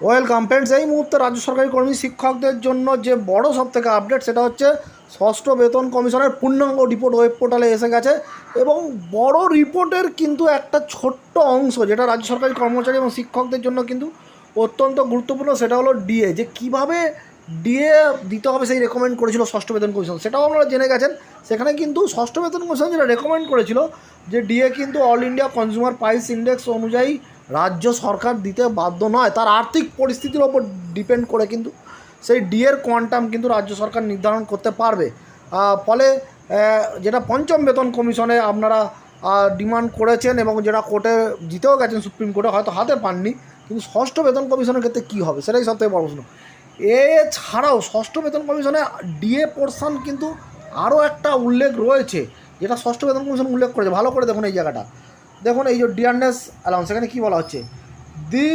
Welcome friends, এই মুহূর্তে রাজ্য সরকারি কর্মী শিক্ষকদের জন্য যে বড় সব থেকে আপডেট সেটা হচ্ছে ষষ্ঠ বেতন কমিশনের পূর্ণাঙ্গ রিপোর্ট ওয়েব পোর্টালে এসে গেছে এবং বড় রিপোর্টের কিন্তু একটা ছোট্ট অংশ যেটা রাজ্য সরকারি কর্মচারী এবং শিক্ষকদের জন্য কিন্তু অত্যন্ত গুরুত্বপূর্ণ, সেটা হলো ডিএ যে কীভাবে ডিএ দিতে হবে সেই রেকমেন্ড করেছিল ষষ্ঠ বেতন কমিশন। সেটাও আপনারা জেনে গেছেন। সেখানে কিন্তু ষষ্ঠ বেতন কমিশন যেটা রেকমেন্ড করেছিল যে ডিএ কিন্তু All India Consumer Price Index অনুযায়ী রাজ্য সরকার দিতে বাধ্য নয়। তার আর্থিক পরিস্থিতির ওপর ডিপেন্ড করে কিন্তু সেই ডিএর কোয়ান্টাম কিন্তু রাজ্য সরকার নির্ধারণ করতে পারবে। ফলে যেটা পঞ্চম বেতন কমিশনে আপনারা ডিমান্ড করেছেন এবং যেটা কোর্টে জিতেও গেছেন সুপ্রিম কোর্টে, হয়তো হাতে পাননি, কিন্তু ষষ্ঠ বেতন কমিশনের ক্ষেত্রে কী হবে? সেটাই সবথেকে বড় প্রশ্ন। এছাড়াও ষষ্ঠ বেতন কমিশনে ডিএ পোর্শন কিন্তু আরও একটা উল্লেখ রয়েছে, যেটা ষষ্ঠ বেতন কমিশন উল্লেখ করেছে। ভালো করে দেখুন এই জায়গাটা। দেখুন, এই যে ডিয়ারনেস অ্যালাউন্স এখানে কী বলা হচ্ছে? দি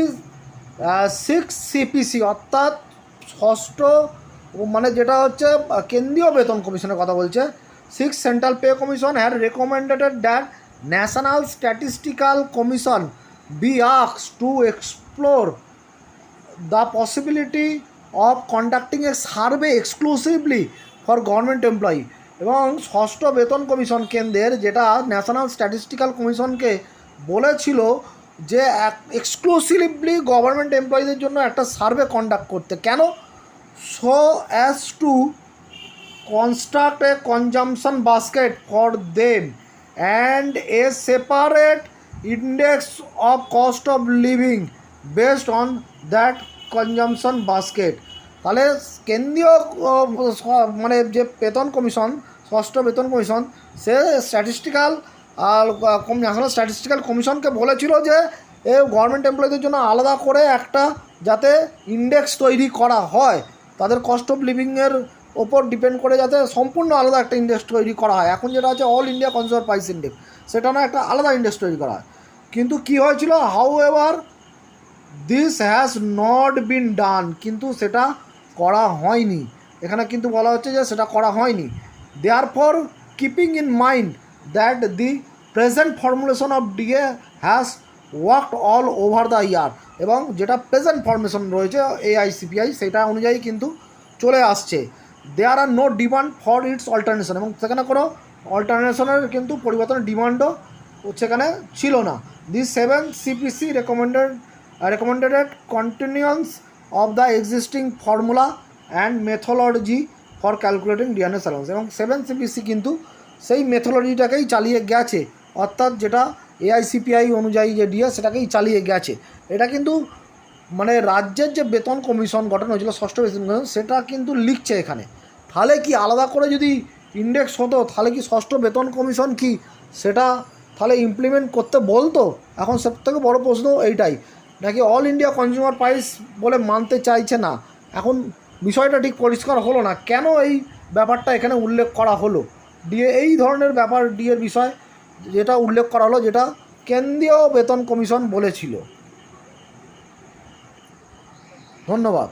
সিক্স সিপিসি অর্থাৎ ষষ্ঠ মানে যেটা হচ্ছে কেন্দ্রীয় বেতন কমিশনের কথা বলছে six central pay commission had recommended that national statistical commission be আক্স to explore the possibility of conducting a survey exclusively for government employee. এবং ষষ্ঠ বেতন কমিশন কেন্দ্রের যেটা ন্যাশনাল স্ট্যাটিস্টিক্যাল কমিশনকে বলেছিল যে এক্সক্লুসিভলি গভর্নমেন্ট এমপ্লয়িদের জন্য একটা সার্ভে কন্ডাক্ট করতে। কেন? So as to construct a consumption basket for them and a separate index of cost of living based on that consumption basket তাহলে কেন্দ্রীয় মানে যে বেতন কমিশন, ষষ্ঠ বেতন কমিশন, সে স্ট্যাটিস্টিক্যাল আর ন্যাশনাল স্ট্যাটিস্টিক্যাল কমিশনকে বলেছিল যে এ গভর্নমেন্ট এমপ্লয়ীদের জন্য আলাদা করে একটা যাতে ইন্ডেক্স তৈরি করা হয়। তাদের কস্ট অফ লিভিংয়ের ওপর ডিপেন্ড করে যাতে সম্পূর্ণ আলাদা একটা ইন্ডেক্স তৈরি করা হয়। এখন যেটা আছে All India Consumer Price Index সেটা না একটা আলাদা ইন্ডেক্স তৈরি করা হয়। কিন্তু কি হয়েছিল? However this has not been done কিন্তু সেটা করা হয়নি। এখানে কিন্তু বলা হচ্ছে যে সেটা করা হয়নি। Therefore keeping in mind that the present formulation of DA has worked all over the year এবং যেটা প্রেজেন্ট ফর্মেশন রয়েছে এআইসিপিআই সেটা অনুযায়ী কিন্তু চলে আসছে। There are no demand for its alternation এবং সেখানে কোনো অল্টারনেশনের কিন্তু পরিবর্তনের ডিমান্ডও সেখানে ছিল না। This seven CPC recommended recommended continuance of the existing formula and methodology for calculating ডিএনএস allowance এবং সেভেন সিপিসি কিন্তু সেই মেথোলজিটাকেই চালিয়ে গেছে। অর্থাৎ যেটা এআইসিপিআই অনুযায়ী যে ডিএ সেটাকেই চালিয়ে গেছে। এটা কিন্তু মানে রাজ্যের যে বেতন কমিশন গঠন হয়েছিল, ষষ্ঠ বেতন কমিশন, সেটা কিন্তু লিখছে এখানে। তাহলে কি আলাদা করে যদি ইন্ডেক্স হতো, তাহলে কি ষষ্ঠ বেতন কমিশন কি? সেটা তাহলে ইমপ্লিমেন্ট করতে বলতো? এখন সব থেকে বড়ো প্রশ্ন এইটাই। নাকি অল ইন্ডিয়া কনজিউমার প্রাইস বলে মানতে চাইছে না? এখন বিষয়টা ঠিক পরিষ্কার হলো না। কেন এই ব্যাপারটা এখানে উল্লেখ করা হলো? ডিএ এই ধরনের ব্যাপার ডিএর বিষয় যেটা উল্লেখ করা হলো, যেটা কেন্দ্রীয় বেতন কমিশন বলেছিল। ধন্যবাদ।